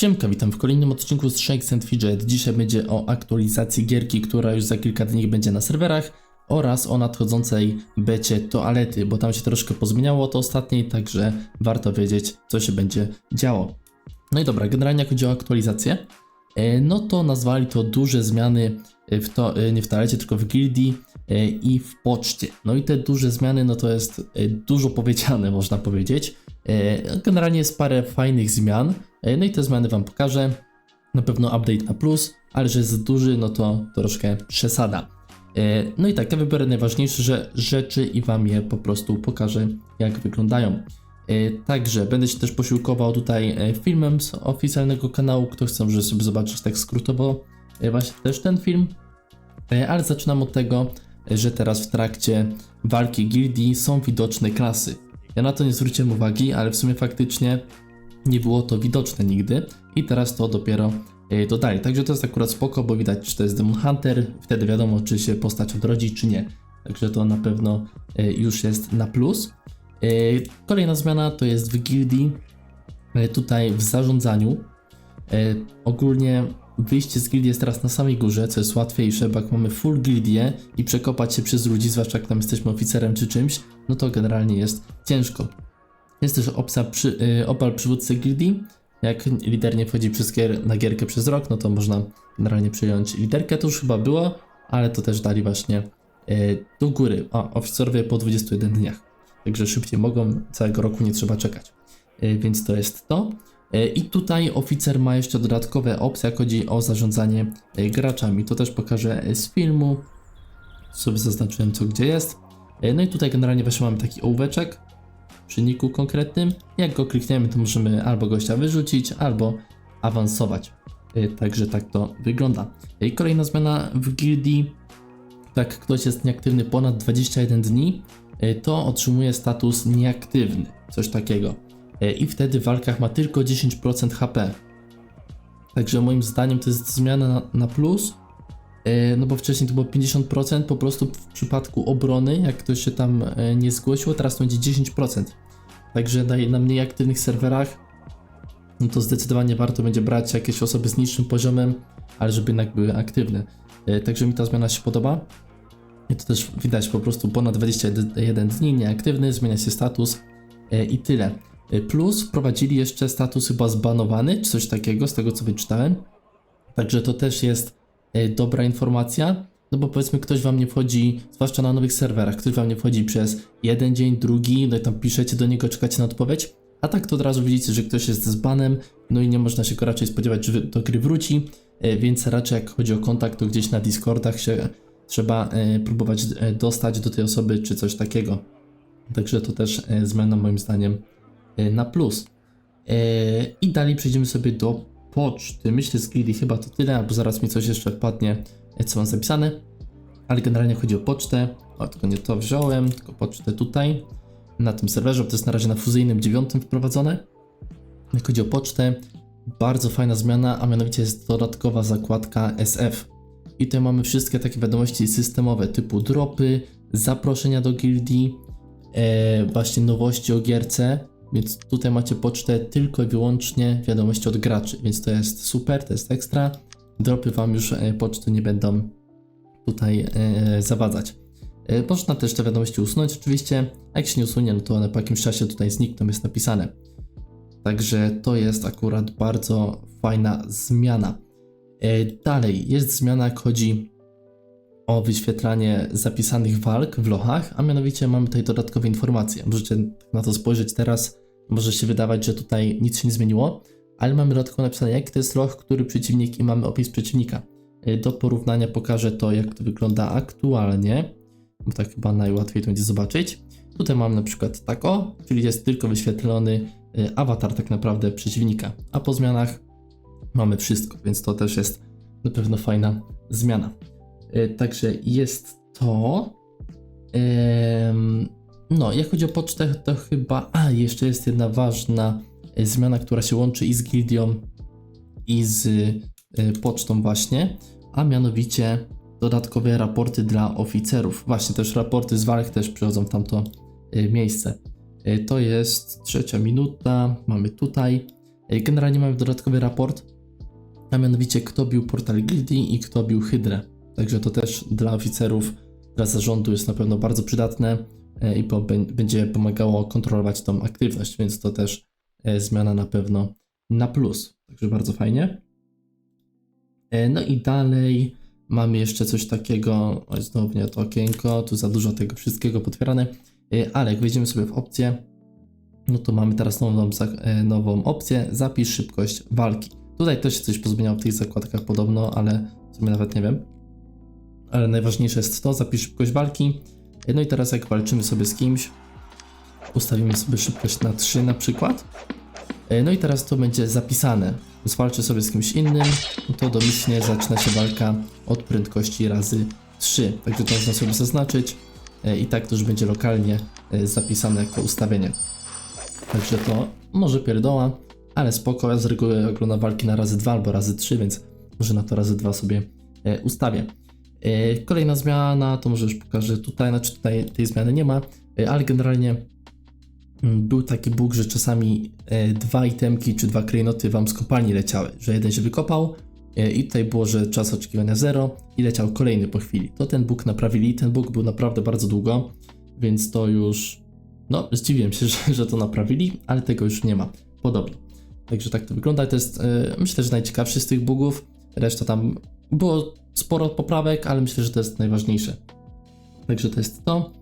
Siemka, witam w kolejnym odcinku z Shakes and Fidget. Dzisiaj będzie o aktualizacji gierki, która już za kilka dni będzie na serwerach oraz o nadchodzącej becie toalety, bo tam się troszkę pozmieniało od ostatniej, także warto wiedzieć, co się będzie działo. No i dobra, generalnie jak chodzi o aktualizację, e, no to nazwali to duże zmiany e, w to, e, nie w toalecie, tylko w gildii i w poczcie. No i te duże zmiany, no to jest dużo powiedziane, można powiedzieć. E, Generalnie jest parę fajnych zmian, no i te zmiany Wam pokażę. Na pewno update na plus, ale że jest duży, no to troszkę przesada. E, No i tak, ja wybiorę najważniejsze rzeczy i Wam je po prostu pokażę, jak wyglądają. E, Także będę się też posiłkował tutaj e, filmem z oficjalnego kanału. Kto chce, może sobie zobaczyć tak skrótowo e, właśnie też ten film. E, Ale zaczynam od tego, e, że teraz w trakcie walki gildii są widoczne klasy. Ja na to nie zwróciłem uwagi, ale w sumie faktycznie nie było to widoczne nigdy i teraz to dopiero e, dodali. Także to jest akurat spoko, bo widać, czy to jest Demon Hunter, wtedy wiadomo, czy się postać odrodzi, czy nie. Także to na pewno e, już jest na plus. E, Kolejna zmiana to jest w gildii, tutaj w zarządzaniu. Ogólnie wyjście z gildii jest teraz na samej górze, co jest łatwiejsze, bo jak mamy full gildię i przekopać się przez ludzi, zwłaszcza jak tam jesteśmy oficerem czy czymś, no to generalnie jest ciężko. Jest też opcja przy, y, opal przywódcy gildii. Jak lider nie wchodzi przez gier, na gierkę przez rok, no to można generalnie przyjąć liderkę. To już chyba było, ale to też dali właśnie y, do góry. A, oficerowie po 21 dniach. Także szybciej mogą, całego roku nie trzeba czekać. Y, więc to jest to. I tutaj oficer ma jeszcze dodatkowe opcje, jak chodzi o zarządzanie graczami. To też pokażę z filmu. Sobie zaznaczyłem co gdzie jest. No i tutaj generalnie właśnie mamy taki ołóweczek przy niku konkretnym. Jak go klikniemy, to możemy albo gościa wyrzucić, albo awansować. Y, Także tak to wygląda. I kolejna zmiana w gildii. Jak ktoś jest nieaktywny ponad 21 dni, y, to otrzymuje status nieaktywny. Coś takiego. Y, I wtedy w walkach ma tylko 10% HP. Także moim zdaniem to jest zmiana na, na plus. E, No bo wcześniej to było 50%, po prostu w przypadku obrony, jak ktoś się tam e, nie zgłosił, teraz to będzie 10%. Także na, na mniej aktywnych serwerach, no to zdecydowanie warto będzie brać jakieś osoby z niższym poziomem, ale żeby jednak były aktywne. E, Także mi ta zmiana się podoba. I to też widać po prostu ponad 21 dni nieaktywny, zmienia się status i tyle. Plus wprowadzili jeszcze status chyba zbanowany, czy coś takiego, z tego co wyczytałem. Także to też jest dobra informacja, no bo powiedzmy ktoś wam nie wchodzi, zwłaszcza na nowych serwerach, ktoś wam nie wchodzi przez jeden dzień, drugi, no i tam piszecie do niego, czekacie na odpowiedź, a tak to od razu widzicie, że ktoś jest z banem, no i nie można się go raczej spodziewać, że do gry wróci, e, więc raczej jak chodzi o kontakt, to gdzieś na Discordach się trzeba e, próbować e, dostać do tej osoby, czy coś takiego. Także to też e, zmiana moim zdaniem e, na plus. E, I dalej przejdziemy sobie do poczty. Myślę z gildii chyba to tyle, albo zaraz mi coś jeszcze wpadnie, e, co mam zapisane. Ale generalnie chodzi o pocztę. O, tylko nie to wziąłem, tylko pocztę tutaj, na tym serwerze, bo to jest na razie na fuzyjnym dziewiątym wprowadzone. Jak chodzi o pocztę, bardzo fajna zmiana, a mianowicie jest dodatkowa zakładka SF. I tutaj mamy wszystkie takie wiadomości systemowe typu dropy, zaproszenia do gildii, e, właśnie nowości o gierce, więc tutaj macie pocztę tylko i wyłącznie wiadomości od graczy, więc to jest super, to jest ekstra. Dropy wam już e, poczty nie będą tutaj e, zawadzać. E, można też te wiadomości usunąć oczywiście, a jak się nie usunie, no to one po jakimś czasie tutaj znikną, jest napisane. Także to jest akurat bardzo fajna zmiana. Dalej jest zmiana, jak chodzi o wyświetlanie zapisanych walk w lochach, a mianowicie mamy tutaj dodatkowe informacje. Możecie na to spojrzeć teraz, może się wydawać, że tutaj nic się nie zmieniło, ale mamy dodatkowo napisane, jaki to jest loch, który przeciwnik i mamy opis przeciwnika. Y, Do porównania pokażę to, jak to wygląda aktualnie, bo tak chyba najłatwiej to będzie zobaczyć. Tutaj mam na przykład tak o, czyli jest tylko wyświetlony y, awatar tak naprawdę przeciwnika, a po zmianach mamy wszystko, więc to też jest na pewno fajna zmiana. E, Także jest to. No, jak chodzi o pocztę, to chyba. A, jeszcze jest jedna ważna e, zmiana, która się łączy i z gildią, i z e, pocztą, właśnie. A mianowicie dodatkowe raporty dla oficerów. Właśnie też raporty z walk też przychodzą w tamto miejsce. To jest trzecia minuta. Mamy tutaj. Generalnie mamy dodatkowy raport, a mianowicie kto bił portal gildii i kto bił hydrę. Także to też dla oficerów, dla zarządu jest na pewno bardzo przydatne e, i po, bę- będzie pomagało kontrolować tą aktywność, więc to też e, zmiana na pewno na plus. Także bardzo fajnie. E, No i dalej mamy jeszcze coś takiego, znowu nie to okienko, tu za dużo tego wszystkiego potwierane, ale jak wejdziemy sobie w opcję, no to mamy teraz nową, nową opcję, zapisz szybkość walki. Tutaj też się coś pozmieniało w tych zakładkach podobno, ale w sumie nawet nie wiem. Ale najważniejsze jest to, zapisz szybkość walki. No i teraz jak walczymy sobie z kimś, ustawimy sobie szybkość na 3 na przykład. E, No i teraz to będzie zapisane. Zwalczę sobie z kimś innym, no to domyślnie zaczyna się walka od prędkości razy 3. Także to można sobie zaznaczyć e, i tak to już będzie lokalnie e, zapisane jako ustawienie. Także to może pierdoła, ale spoko. Ja z reguły oglądam walki na razy 2 albo razy 3, więc może na to razy 2 sobie ustawię. E, Kolejna zmiana, to może już pokażę tutaj, znaczy tutaj tej zmiany nie ma, e, ale generalnie mm, był taki bóg, że czasami e, dwa itemki czy dwa klejnoty wam z kopalni leciały, że jeden się wykopał i tutaj było, że czas oczekiwania 0 i leciał kolejny po chwili. To ten bóg naprawili, ten bóg był naprawdę bardzo długo, więc to już, no zdziwiłem się, że, że to naprawili, ale tego już nie ma, podobnie. Także tak to wygląda, to jest myślę, że najciekawszy z tych bugów, reszta tam było sporo poprawek, ale myślę, że to jest najważniejsze. Także to jest to.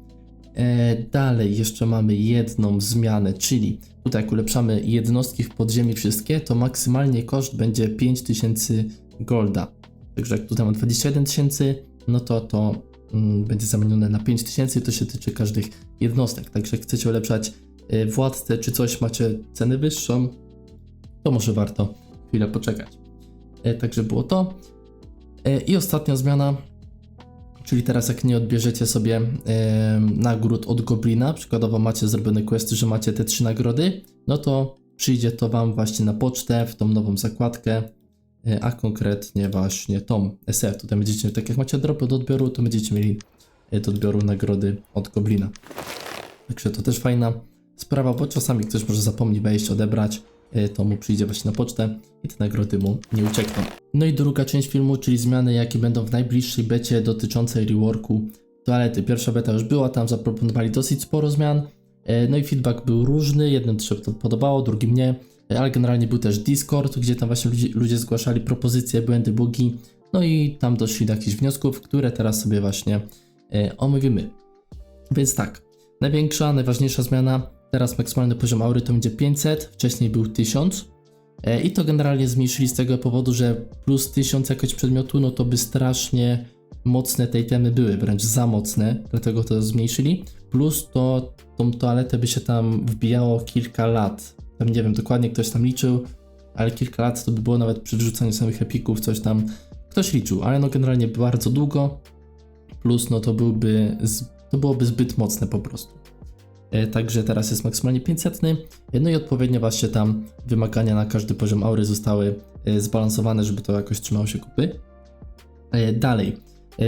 E, dalej jeszcze mamy jedną zmianę, czyli tutaj jak ulepszamy jednostki w podziemi wszystkie, to maksymalnie koszt będzie 5000 golda. Także jak tutaj mam 21 tysięcy, no to to mm, będzie zamienione na 5000 i to się tyczy każdych jednostek. Także jak chcecie ulepszać e, władcę czy coś, macie cenę wyższą, to może warto chwilę poczekać. E, także było to. E, I ostatnia zmiana, czyli teraz jak nie odbierzecie sobie e, nagród od Goblina, przykładowo macie zrobione questy, że macie te trzy nagrody, no to przyjdzie to Wam właśnie na pocztę, w tą nową zakładkę, e, a konkretnie właśnie tą SF. Tutaj będziecie, tak jak macie dropy do odbioru, to będziecie mieli do odbioru nagrody od Goblina. Także to też fajna sprawa, bo czasami ktoś może zapomni wejść, odebrać, to mu przyjdzie właśnie na pocztę i te nagrody mu nie uciekną. No i druga część filmu, czyli zmiany, jakie będą w najbliższej becie dotyczącej reworku toalety. Pierwsza beta już była, tam zaproponowali dosyć sporo zmian, e, no i feedback był różny, jednym się to podobało, drugim nie, e, ale generalnie był też Discord, gdzie tam właśnie ludzie, ludzie zgłaszali propozycje, błędy, bugi, no i tam doszli do jakichś wniosków, które teraz sobie właśnie omówimy. Więc tak, największa, najważniejsza zmiana, teraz maksymalny poziom aury to będzie 500, wcześniej był 1000, E, I to generalnie zmniejszyli z tego powodu, że plus 1000 jakoś przedmiotu, no to by strasznie mocne te itemy były, wręcz za mocne, dlatego to zmniejszyli. Plus to tą toaletę by się tam wbijało kilka lat. Tam nie wiem dokładnie, ktoś tam liczył, ale kilka lat to by było nawet przy wrzucaniu samych epików, coś tam ktoś liczył, ale no generalnie bardzo długo. Plus no to byłby, to byłoby zbyt mocne po prostu. E, Także teraz jest maksymalnie 500. e, No i odpowiednio właśnie tam wymagania na każdy poziom aury zostały e, zbalansowane, żeby to jakoś trzymało się kupy. Dalej,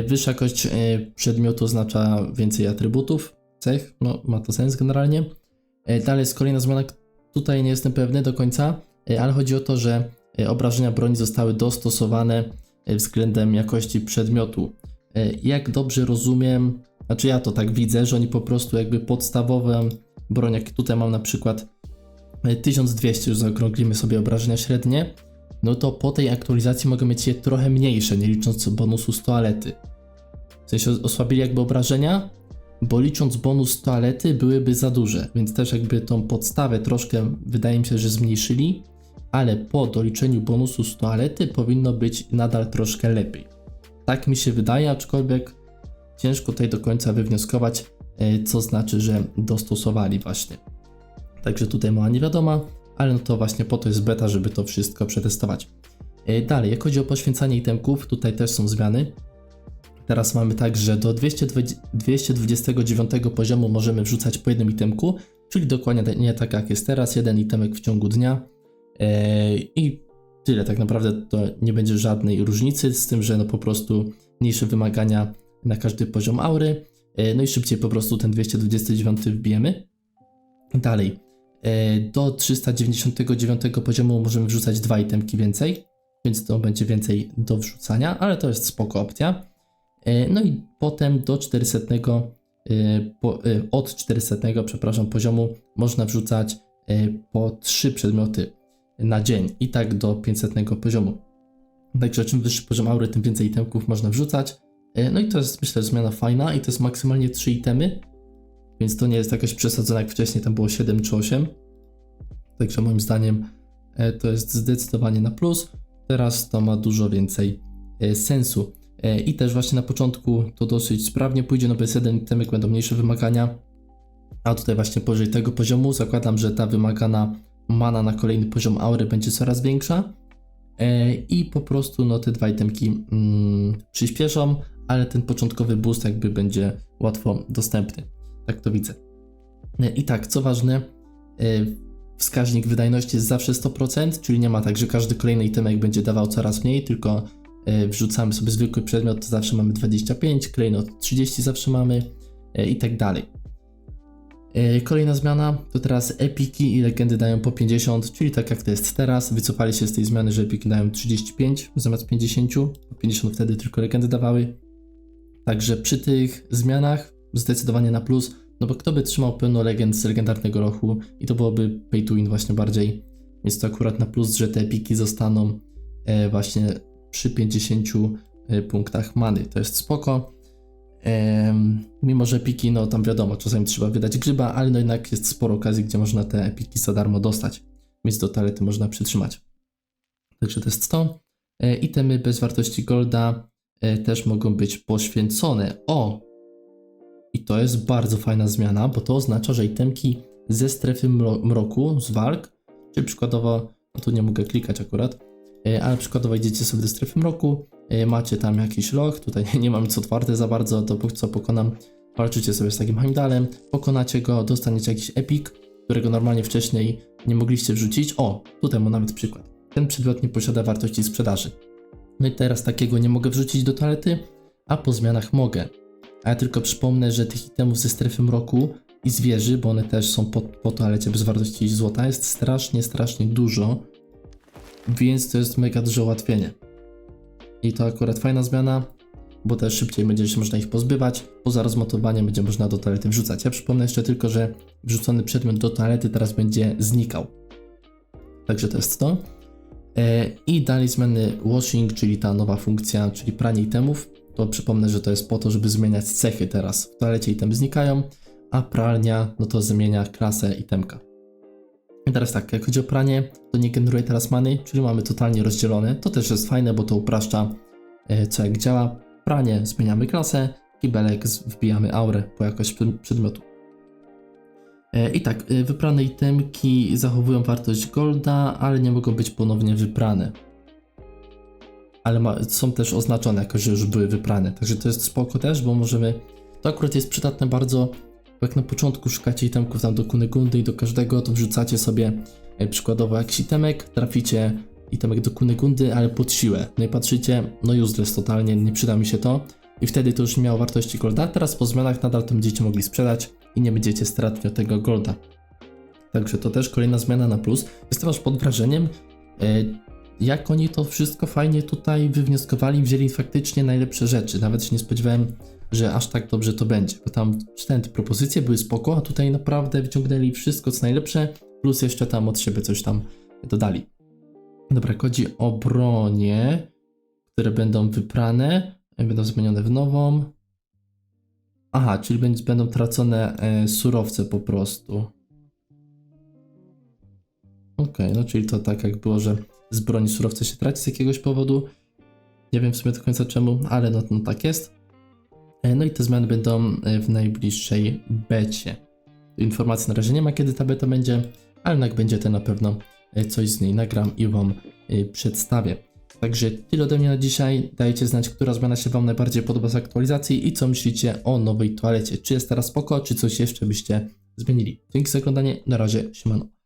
wyższa jakość przedmiotu oznacza więcej atrybutów, cech, no ma to sens generalnie. Dalej jest kolejna zmiana, tutaj nie jestem pewny do końca, ale chodzi o to, że obrażenia broni zostały dostosowane względem jakości przedmiotu. Jak dobrze rozumiem, znaczy ja to tak widzę, że oni po prostu jakby podstawową broń, jak tutaj mam na przykład e, 1200, już zaokrąglimy sobie obrażenia średnie, no to po tej aktualizacji mogę mieć je trochę mniejsze, nie licząc bonusu z toalety. W sensie osłabili jakby obrażenia, bo licząc bonus toalety byłyby za duże, więc też jakby tą podstawę troszkę wydaje mi się, że zmniejszyli, ale po doliczeniu bonusu z toalety powinno być nadal troszkę lepiej. Tak mi się wydaje, aczkolwiek ciężko tutaj do końca wywnioskować, e, co znaczy, że dostosowali właśnie. Także tutaj mała niewiadoma, ale no to właśnie po to jest beta, żeby to wszystko przetestować. E, Dalej, jak chodzi o poświęcanie itemków, tutaj też są zmiany. Teraz mamy tak, że do 220 229 poziomu możemy wrzucać po jednym itemku, czyli dokładnie nie tak jak jest teraz, jeden itemek w ciągu dnia. E, I tyle, tak naprawdę to nie będzie żadnej różnicy, z tym, że no po prostu mniejsze wymagania na każdy poziom aury, e, no i szybciej po prostu ten 229 wbijemy. Dalej, E, Do 399 poziomu możemy wrzucać dwa itemki więcej, więc to będzie więcej do wrzucania, ale to jest spoko opcja. E, No i potem do 400, e, po- e, od 400, przepraszam, poziomu można wrzucać po 3 przedmioty na dzień i tak do 500 poziomu. Także czym wyższy poziom aury, tym więcej itemków można wrzucać. E, No i to jest myślę zmiana fajna i to jest maksymalnie 3 itemy, więc to nie jest jakaś przesadzone jak wcześniej, tam było 7 czy 8. Także moim zdaniem e, to jest zdecydowanie na plus. Teraz to ma dużo więcej e, sensu. I też właśnie na początku to dosyć sprawnie pójdzie, no bo jest jeden itemek, będą mniejsze wymagania. A tutaj właśnie powyżej tego poziomu zakładam, że ta wymagana mana na kolejny poziom aury będzie coraz większa. I po prostu no te dwa itemki mm, przyspieszą, ale ten początkowy boost jakby będzie łatwo dostępny. Tak to widzę. E, I tak, co ważne, e, wskaźnik wydajności jest zawsze 100%, czyli nie ma tak, że każdy kolejny itemek będzie dawał coraz mniej, tylko e, wrzucamy sobie zwykły przedmiot, to zawsze mamy 25, klejnot 30 zawsze mamy i tak dalej. Kolejna zmiana to teraz epiki i legendy dają po 50, czyli tak jak to jest teraz. Wycofali się z tej zmiany, że epiki dają 35 zamiast 50, bo 50 wtedy tylko legendy dawały. Także przy tych zmianach zdecydowanie na plus, no bo kto by trzymał pełno legend z legendarnego roku i to byłoby pay to win właśnie bardziej. Więc to akurat na plus, że te epiki zostaną e, właśnie przy 50 e, punktach many. To jest spoko. Mimo, że epiki, no tam wiadomo, czasami trzeba wydać grzyba, ale no jednak jest sporo okazji, gdzie można te epiki za darmo dostać. Więc do talety można przytrzymać. Także to jest to. E, itemy bez wartości golda też mogą być poświęcone. O! I to jest bardzo fajna zmiana, bo to oznacza, że itemki ze strefy mro- mroku, z walk, czyli przykładowo, no tu nie mogę klikać akurat, e, ale przykładowo idziecie sobie do strefy mroku, e, macie tam jakiś log, tutaj nie mam nic otwarte za bardzo, to co pokonam, walczycie sobie z takim Heimdallem, pokonacie go, dostaniecie jakiś epik, którego normalnie wcześniej nie mogliście wrzucić. O, tutaj mam nawet przykład. Ten przedmiot nie posiada wartości sprzedaży. I teraz takiego nie mogę wrzucić do toalety, a po zmianach mogę. A ja tylko przypomnę, że tych itemów ze strefy mroku i zwierzy, bo one też są po, po toalecie bez wartości złota, jest strasznie, strasznie dużo, więc to jest mega duże ułatwienie. I to akurat fajna zmiana, bo też szybciej będzie się można ich pozbywać. Poza rozmontowaniem będzie można do toalety wrzucać. Ja przypomnę jeszcze tylko, że wrzucony przedmiot do toalety teraz będzie znikał. Także to jest to. E, I dalej zmiany washing, czyli ta nowa funkcja, czyli pranie itemów. To przypomnę, że to jest po to, żeby zmieniać cechy teraz. W toalecie itemy znikają, a pralnia, no to zmienia klasę itemka. I teraz tak, jak chodzi o pranie, to nie generuje teraz many, czyli mamy totalnie rozdzielone. To też jest fajne, bo to upraszcza e, co jak działa. Pranie zmieniamy klasę, kibelek wbijamy aurę po jakość przed- przedmiotu. E, I tak, e, wyprane itemki zachowują wartość golda, ale nie mogą być ponownie wyprane. Ale ma, są też oznaczone jako, że już były wyprane. Także to jest spoko też, bo możemy. To akurat jest przydatne bardzo, bo jak na początku szukacie itemków tam do Kunegundy i do każdego, to wrzucacie sobie e, przykładowo jakiś itemek, traficie itemek do Kunegundy, ale pod siłę. No i patrzycie, no useless totalnie, nie przyda mi się to. I wtedy to już nie miało wartości golda. Teraz po zmianach nadal to będziecie mogli sprzedać i nie będziecie stratni od tego golda. Także to też kolejna zmiana na plus. Jestem aż pod wrażeniem, e, jak oni to wszystko fajnie tutaj wywnioskowali, wzięli faktycznie najlepsze rzeczy. Nawet się nie spodziewałem, że aż tak dobrze to będzie. Bo tam czytałem te propozycje, były spoko, a tutaj naprawdę wyciągnęli wszystko co najlepsze, plus jeszcze tam od siebie coś tam dodali. Dobra, chodzi o bronie, które będą wyprane, będą zmienione w nową. Aha, czyli będą tracone e, surowce po prostu. Okej, no czyli to tak jak było, że z broni surowce się traci z jakiegoś powodu. Nie wiem w sumie do końca czemu, ale no, no tak jest. E, No i te zmiany będą e, w najbliższej becie. Informacji na razie nie ma, kiedy ta beta będzie, ale jak będzie, to na pewno coś z niej nagram i Wam przedstawię. Także tyle ode mnie na dzisiaj. Dajcie znać, która zmiana się Wam najbardziej podoba z aktualizacji i co myślicie o nowej toalecie. Czy jest teraz spoko, czy coś jeszcze byście zmienili. Dzięki za oglądanie, na razie, siemano.